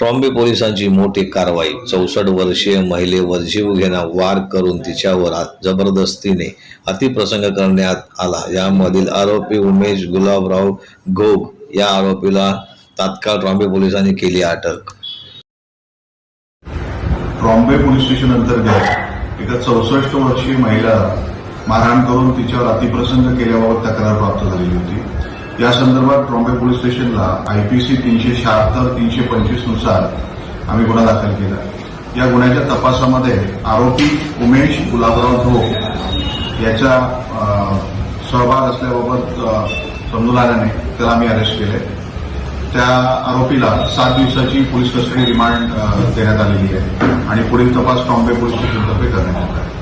ट्रॉम्बे पोलिसांची मोठी कारवाई. चौसष्ट वर्षीय महिलेवर जीव जीवघेणा वार करून तिच्यावर जबरदस्तीने अतिप्रसंग करण्यात आला. यामधील आरोपी उमेश गुलाबराव घोग या आरोपीला तात्काळ ट्रॉम्बे पोलिसांनी केली अटक. ट्रॉम्बे पोलीस स्टेशन अंतर्गत एका चौसष्ट वर्षीय महिला मारहाण करून तिच्यावर अतिप्रसंग केल्याबाबत तक्रार प्राप्त झालेली होती. या संदर्भात ट्रॉम्बे पोलीस स्टेशनला आयपीसी तीनशे शहात्तर तीनशे पंचवीसनुसार आम्ही गुन्हा दाखल केला. या गुन्ह्याच्या तपासामध्ये आरोपी उमेश गुलाबराव धोक याचा अं, सहभाग असल्याबाबत समजून आल्याने त्याला आम्ही अरेस्ट केले. त्या आरोपीला सात दिवसाची पोलीस कस्टडी रिमांड देण्यात आलेली आहे आणि पुढील तपास ट्रॉम्बे पोलीस स्टेशनतर्फे करण्यात आला आहे.